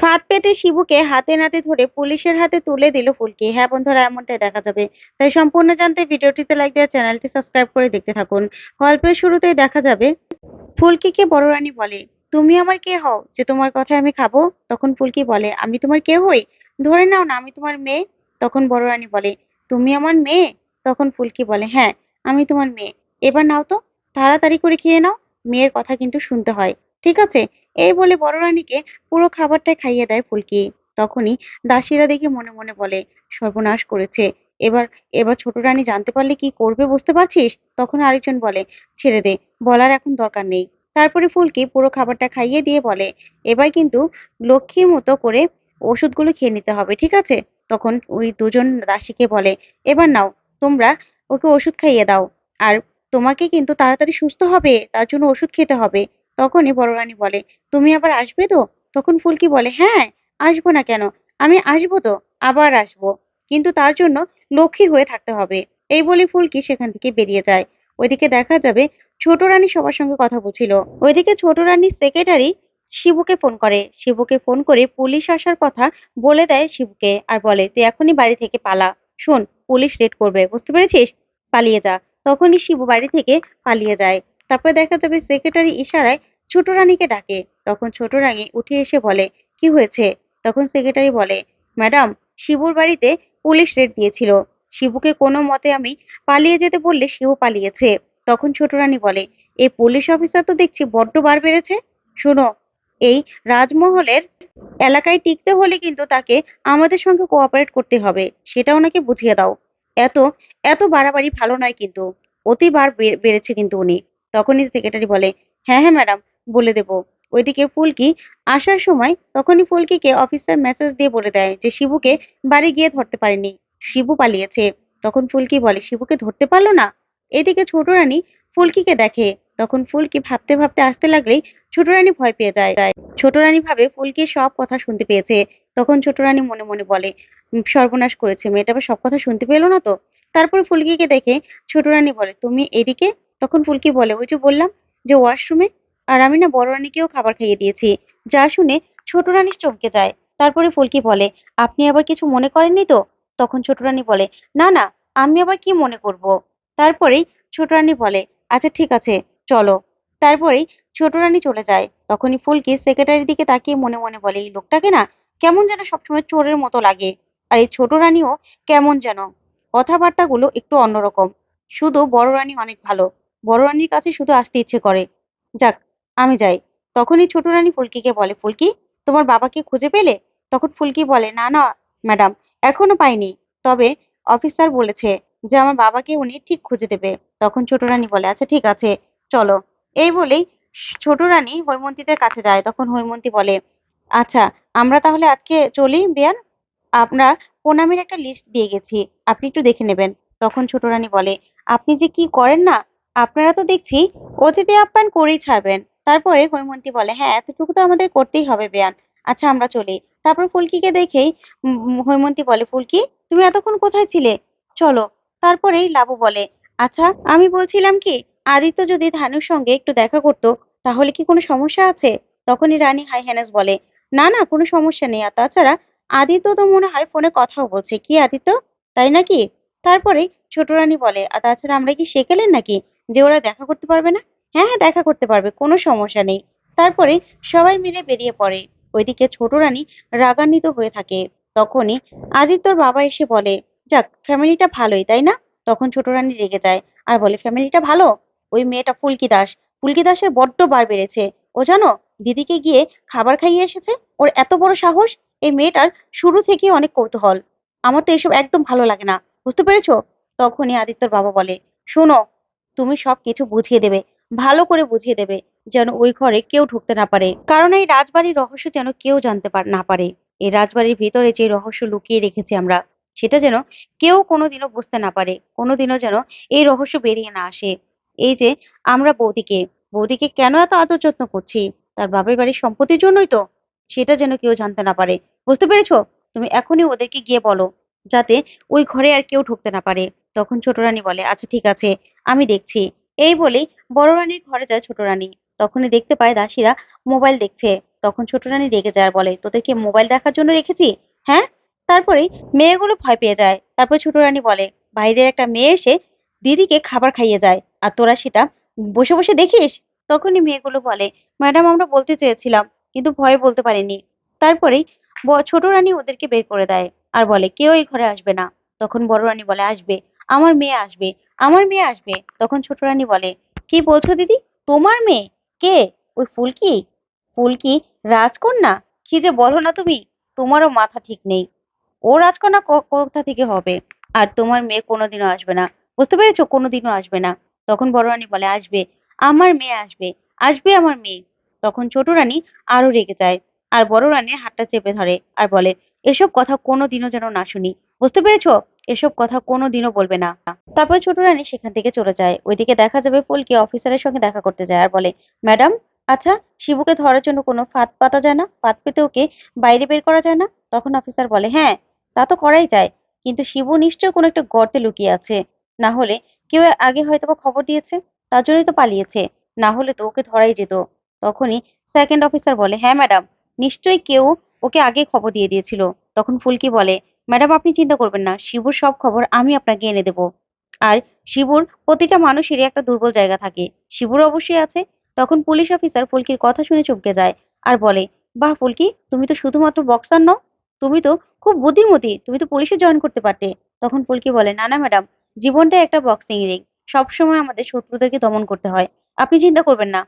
ফাঁদ পেতে শিবুকে হাতে নাতে ধরে পুলিশের হাতে তুলে দিল ফুলকি। হ্যাঁ বন্ধুরা, এমনটাই দেখা যাবে। তাই সম্পূর্ণ জানতে ভিডিওটিতে লাইক দেওয়া, চ্যানেলটি সাবস্ক্রাইব করে দেখতে থাকুন। গল্পের শুরুতেই দেখা যাবে, ফুলকিকে বড় রানী বলে, তুমি আমার কে হও? যে তোমার কথায় আমি খাব? তখন ফুলকি বলে, আমি তোমার কে হই? ধরে নাও না, আমি তোমার মেয়ে। তখন বড় রানী বলে, তুমি আমার মেয়ে? তখন ফুলকি বলে হ্যাঁ আমি তোমার মেয়ে। এবার নাও তো, তাড়াতাড়ি করে খেয়ে নাও। মেয়ের কথা কিন্তু শুনতে হয়। ঠিক আছে? এই বলে বড় রানীকে পুরো খাবারটাই খাইয়ে দেয় ফুলকি। তখনই দাসীরা দেখে মনে মনে বলে, সর্বনাশ করেছে। এবার এবার ছোট রানী জানতে পারলে কি করবে বুঝতে পারছিস? তখন আরেকজন বলে, ছেড়ে দে, বলার এখন দরকার নেই। তারপরে ফুলকি পুরো খাবারটা খাইয়ে দিয়ে বলে, এবার কিন্তু লক্ষ্মীর মতো করে ওষুধগুলো খেয়ে নিতে হবে, ঠিক আছে? তখন ওই দুজন দাসীকে বলে, এবার নাও, তোমরা ওকে ওষুধ খাইয়ে দাও। আর তোমাকে কিন্তু তাড়াতাড়ি সুস্থ হবে, তার জন্য ওষুধ খেতে হবে। তখনই বড় রানী বলে, তুমি আবার আসবে তো? তখন ফুলকি বলে হ্যাঁ আসব না কেন? আমি আসব তো, আবার আসব। কিন্তু তার জন্য লক্ষ্মী হয়ে থাকতে হবে। এই বলে ফুলকি সেখান থেকে বেরিয়ে যায়। ওইদিকে দেখা যাবে ছোট রানী সবার সঙ্গে কথা বলছিল। ওইদিকে ছোট রানীর সেক্রেটারি শিবুকে ফোন করে। শিবুকে ফোন করে পুলিশ আসার কথা বলে দেয় শিবুকে আর বলে, তুই এখনই বাড়ি থেকে পালা। শোন, পুলিশ রেড করবে, বুঝতে পেরেছিস? পালিয়ে যা। তখনই শিবু বাড়ি থেকে পালিয়ে যায়। তারপর দেখা যাবে সেক্রেটারি ইশারায় ছোট রানীকে ডাকে। তখন ছোট রানী উঠে এসে বলে, কি হয়েছে? তখন সেক্রেটারি বলে, ম্যাডাম, শিবুর বাড়িতে পুলিশ রেড দিয়েছিল। শিবুকে কোনো মতে আমি পালিয়ে যেতে বললে শিবু পালিয়েছে তখন ছোট রানী বলে, এই পুলিশ অফিসার তো দেখছি বড্ড বার বেড়েছে। শোনো, এই রাজমহলের এলাকায় টিকতে হলে কিন্তু তাকে আমাদের সঙ্গে কোঅপারেট করতে হবে। সেটা ওনাকে বুঝিয়ে দাও। এত এত বাড়াবাড়ি ভালো নয় কিন্তু। অতি বার বেড়েছে কিন্তু উনি। তখনই সেক্রেটারি বলে হ্যাঁ হ্যাঁ ম্যাডাম বলে দেবো। ওইদিকে ফুলকি আসার সময় তখনই ফুলকিকে অফিসার মেসেজ দিয়ে বলে দেয় যে, শিবুকে বাড়ি গিয়ে ধরতে পারেনি। শিবু পালিয়েছে। তখন ফুলকি বলে, শিবুকে ধরতে পারল না? এদিকে ছোট রানী ফুলকিকে দেখে। তখন ফুলকি ভাবতে ভাবতে আসতে লাগলেই ছোট রানী ভয় পেয়ে যায়। ছোট রানী ভাবে ফুলকি সব কথা শুনতে পেয়েছে। তখন ছোট রানী মনে মনে বলে সর্বনাশ করেছে। মেয়েটা সব কথা শুনতে পেল না তো? তারপরে ফুলকিকে দেখে ছোট রানী বলে, তুমি এদিকে তখন ফুলকি বলে, ওই যে বললাম যে ওয়াশরুমে আর আমি না বড় রানীকেও খাবার খাইয়ে দিয়েছি। যা শুনে ছোট রানী চমকে যায়। তারপরে ফুলকি বলে, আপনি আবার কিছু মনে করেননি তো? তখন ছোট রানী বলে, না না, আমি আবার কি মনে করব? তারপরেই ছোট রানী বলে আচ্ছা ঠিক আছে, চলো। তারপরেই ছোট রানী চলে যায়। তখনই ফুলকি সেক্রেটারির দিকে তাকিয়ে মনে মনে বলে, এই লোকটাকে না কেমন যেন সবসময় চোরের মতো লাগে। আর এই ছোট রানীও কেমন যেন? কথাবার্তাগুলো একটু অন্যরকম। শুধু বড় রানী অনেক ভালো। বড় রানীর কাছে শুধু আসতে ইচ্ছে করে। যাক, আমি যাই। তখনই ছোট রানী ফুলকিকে বলে, ফুলকি, তোমার বাবাকে খুঁজে পেলে? তখন ফুলকি বলে, না না, ম্যাডাম, এখনও পাইনি। তবে অফিসার বলেছে যে, আমার বাবাকে উনি ঠিক খুঁজে দেবে। তখন ছোট রানী বলে আচ্ছা ঠিক আছে, চলো। এই বলেই ছোট রানী হৈমন্তীদের কাছে যায়। তখন হৈমন্তী বলে আচ্ছা আমরা তাহলে আজকে চলি, বিয়ান? আমরা প্রণামের একটা লিস্ট দিয়ে গেছি। আপনি একটু দেখে নেবেন। তখন ছোট রানী বলে, আপনি যে কি করেন না আপনারা তো দেখছি অতিথি আপ্যায়ন করেই ছাড়বেন। তারপরে হৈমন্তী বলে হ্যাঁ এতটুকু তো আমাদের করতেই হবে, বেয়ান। আচ্ছা আমরা চলি। তারপর ফুলকিকে দেখেই হৈমন্তী বলে, ফুলকি, তুমি এতক্ষণ কোথায় ছিলে? চলো। তারপরেই লাবু বলে আচ্ছা আমি বলছিলাম কি, আদিত্য যদি ধানুর সঙ্গে একটু দেখা করতো, তাহলে কি কোনো সমস্যা আছে? তখনই রানী হাই হ্যানেস বলে, না না, কোনো সমস্যা নেই। আর তাছাড়া আদিত্য তো মনে হয় ফোনে কথাও বলছে। কি আদিত্য? তাই নাকি? তারপরে ছোট রানী বলে, আর তাছাড়া আমরা কি সেকেলেন নাকি? যে ওরা দেখা করতে পারবে না? হ্যাঁ হ্যাঁ দেখা করতে পারবে, কোনো সমস্যা নেই। তারপরে সবাই মিলে বেরিয়ে পড়ে। ওইদিকে ছোট রানী রাগান্বিত হয়ে থাকে। তখনই আদিত্যর বাবা এসে বলে, যাক, ফ্যামিলিটা ভালোই, তাই না? তখন ছোট রানী রেগে যায় আর বলে, ফ্যামিলিটা ভালো? ওই মেয়েটা ফুলকি দাস। ফুলকি দাসের বড্ড বার বেড়েছে। ও জানো, দিদিকে গিয়ে খাবার খাইয়ে এসেছে। ওর এত বড় সাহস, এই মেয়েটার শুরু থেকেই অনেক কৌতূহল। আমার তো এসব একদম ভালো লাগে না। বুঝতে পেরেছ? তখনই আদিত্যর বাবা বলে, শোনো তুমি সব কিছু বুঝিয়ে দেবে, ভালো করে বুঝিয়ে দেবে যেন ওই ঘরে কেউ ঢুকতে না পারে। কারণ এই রাজবাড়ির রহস্য যেন কেউ জানতে না পারে। এই রাজবাড়ির ভিতরে যে রহস্য লুকিয়ে রেখেছি আমরা, সেটা যেন কেউ কোনোদিনও বুঝতে না পারে, কোনোদিনও যেন এই রহস্য বেরিয়ে না আসে। এই যে আমরা বৌদিকে বৌদিকে কেন এত আদর যত্ন করছি? তার বাপের বাড়ির সম্পত্তির জন্যই তো। সেটা যেন কেউ জানতে না পারে। বুঝতে পেরেছ? তুমি এখনই ওদেরকে গিয়ে বলো, যাতে ওই ঘরে আর কেউ ঢুকতে না পারে। তখন ছোট রানী বলে আচ্ছা ঠিক আছে, আমি দেখছি। এই বলেই বড় রানীর ঘরে যায় ছোট রানী। তখনই দেখতে পায় দাসীরা মোবাইল দেখছে। তখন ছোট রানী রেগে যায় বলে তোদেরকে মোবাইল দেখার জন্য রেখেছি? হ্যাঁ? তারপরেই মেয়েগুলো ভয় পেয়ে যায়। তারপর ছোট রানী বলে, বাইরের একটা মেয়ে এসে দিদিকে খাবার খাইয়ে যায়, আর তোরা সেটা বসে বসে দেখিস? তখনই মেয়েগুলো বলে, ম্যাডাম, আমরা বলতে চেয়েছিলাম, কিন্তু ভয়ে বলতে পারিনি। তারপরেই ছোট রানী ওদেরকে বের করে দেয় আর বলে, কেউ এই ঘরে আসবে না। তখন বড় রানী বলে, আসবে। আমার মেয়ে আসবে, আমার মেয়ে আসবে। তখন ছোট রানী বলে, কি বলছো দিদি? তোমার মেয়ে? কে? ওই ফুলকি? ফুলকি রাজকন্যা? কি যে বলো না তুমি? তোমারও মাথা ঠিক নেই। ও রাজকন্যা কোথা থেকে হবে? আর তোমার মেয়ে কোনোদিনও আসবে না। বুঝতে পেরেছ? কোনোদিনও আসবে না। তখন বড় রানী বলে, আসবে। আমার মেয়ে আসবে। আসবে আমার মেয়ে। তখন ছোট রানী আরও রেগে যায়। আর বড় রানীর হাতটা চেপে ধরে আর বলে, এসব কথা কোনোদিনও যেন না শুনি। বুঝতে পেরেছ? এসব কথা কোনোদিনও বলবে না। তারপর ছোট রানী সেখান থেকে চলে যায়। ওইদিকে দেখা যাবে ফুলকি অফিসারের সঙ্গে দেখা করতে যায় আর বলে, ম্যাডাম আচ্ছা শিবুকে ধরার জন্য কোনো ফাঁদ পাতা যায় না? ফাঁদ পেতে ওকে বাইরে বের করা যায় না? তখন অফিসার বলে হ্যাঁ তা তো করাই যায়, কিন্তু শিবু নিশ্চয়ই কোনো একটা গর্তে লুকিয়ে আছে। না হলে কেউ আগে হয়তো খবর দিয়েছে, তার জন্যই তো পালিয়েছে। না হলে তো ওকে ধরাই যেত। তখনই সেকেন্ড অফিসার বলে হ্যাঁ ম্যাডাম, নিশ্চয়ই কেউ ওকে আগে খবর দিয়ে দিয়েছিল। তখন ফুলকি বলে ম্যাডাম, আপনি চিন্তা করবেন না। শিবুর সব খবর আমি আপনাকে এনে দেব। আর শিবুর প্রতিটা মানুষেরই একটা দুর্বল জায়গা থাকে। শিবুর অবশ্যই আছে। তখন পুলিশ অফিসার ফুলকির কথা শুনে চমকে যায় আর বলে, বাহ, ফুলকি, তুমি তো শুধুমাত্র বক্সার নও, তুমি তো খুব বুদ্ধিমতী, তুমি তো পুলিশে জয়েন করতে পারতে। তখন ফুলকি বলে, না না, ম্যাডাম, জীবনটা একটা বক্সিং রিং সবসময় আমাদের শত্রুদেরকে দমন করতে হয়। আপনি চিন্তা করবেন না।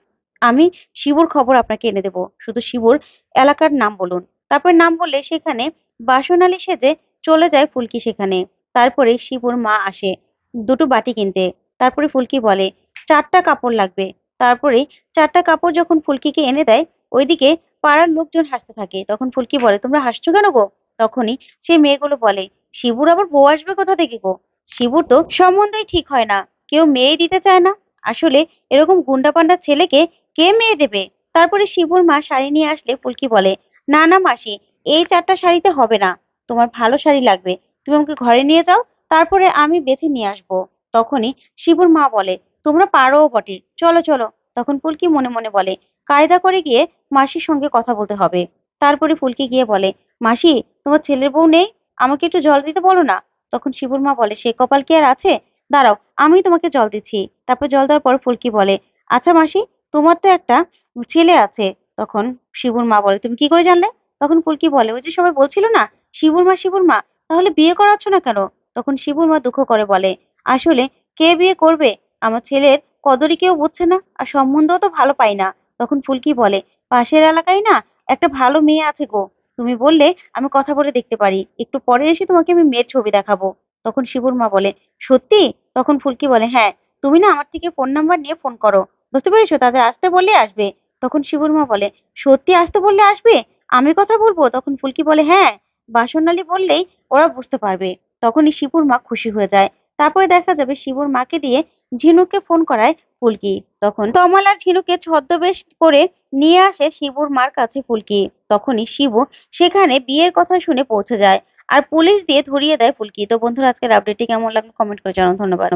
আমি শিবুর খবর আপনাকে এনে দেবো। শুধু শিবুর এলাকার নাম বলুন। তারপর নাম বললে সেখানে বাসনালী সেজে চলে যায় ফুলকি সেখানে। তারপরে শিবুর মা আসে দুটো বাটি কিনতে। তারপরে ফুলকি বলে, চারটা কাপড় লাগবে। তারপরে চারটা কাপড় যখন ফুলকিকে এনে দেয়, ওইদিকে পাড়ার লোকজন হাসতে থাকে। তখন ফুলকি বলে, তোমরা হাসছো কেন গো? তখনই সেই মেয়েগুলো বলে, শিবুর আবার বউ আসবে কোথা থেকে গো? শিবুর তো সম্বন্ধই ঠিক হয় না। কেউ মেয়ে দিতে চায় না। আসলে এরকম গুন্ডা পান্ডা ছেলেকে কে মেয়ে দেবে? তারপরে শিবুর মা শাড়ি নিয়ে আসলে ফুলকি বলে, না না মাসি, এই চারটা শাড়িতে হবে না। তোমার ভালো শাড়ি লাগবে, তুমি আমাকে ঘরে নিয়ে যাও, তারপরে আমি বেছে নিয়ে আসব। তখনই শিবুর মা বলে, তোমরা পারোও বটে, চলো চলো। তখন ফুলকি মনে মনে বলে, কায়দা করে গিয়ে মাসির সঙ্গে কথা বলতে হবে। তারপরে ফুলকি গিয়ে বলে, মাসি, তোমার ছেলের বউ নেই? আমাকে একটু জল দিতে বলো না? তখন শিবুর মা বলে, সে কপাল কি আর আছে? দাঁড়াও, আমি তোমাকে জল দিচ্ছি। তারপর জল দেওয়ার পর ফুলকি বলে আচ্ছা মাসি, তোমার তো একটা ছেলে আছে। তখন শিবুর মা বলে, তুমি কি করে জানলে? তখন ফুলকি বলে, ওই যে সবাই বলছিল না শিবুর মা শিবুর মা, তাহলে বিয়ে করাচ্ছ না কেন? তখন শিবুর মা দুঃখ করে বলে, আসলে কে বিয়ে করবে? আমার ছেলের কদরই কেউ বুঝছে না, আর সম্বন্ধও তো ভালো পাই না। তখন ফুলকি বলে, পাশের এলাকায় না একটা ভালো মেয়ে আছে গো। তুমি বললে আমি কথা বলে দেখতে পারি, একটু পরে এসে তোমাকে আমি মেয়ের ছবি দেখাবো। তখন শিবুর মা বলে, সত্যি? তখন ফুলকি বলে হ্যাঁ তুমি না আমার থেকে ফোন নাম্বার নিয়ে ফোন করো। বুঝতে পেরেছ? তাদের আসতে বললে আসবে। তখন শিবুর মা বলে, সত্যি আসতে বললে আসবে? আমি কথা বলব? তখন ফুলকি বলে হ্যাঁ। বাসনালী বললেই ওরা বুঝতে পারবে। তখনই শিবুর মা খুশি হয়ে যায়। তারপরে দেখা যাবে শিবুর মাকে দিয়ে ঝিনুককে ফোন করায় ফুলকি। তখন তমাল আর ঝিনুকে ছদ্মবেশ করে নিয়ে আসে শিবুর মার কাছে ফুলকি। তখনই শিবু সেখানে বিয়ের কথা শুনে পৌঁছে যায়। আর পুলিশ দিয়ে ধরিয়ে দেয় ফুলকি। তো বন্ধুরা, আজকের আপডেটটি কেমন লাগল? কমেন্ট করে জানান ধন্যবাদ।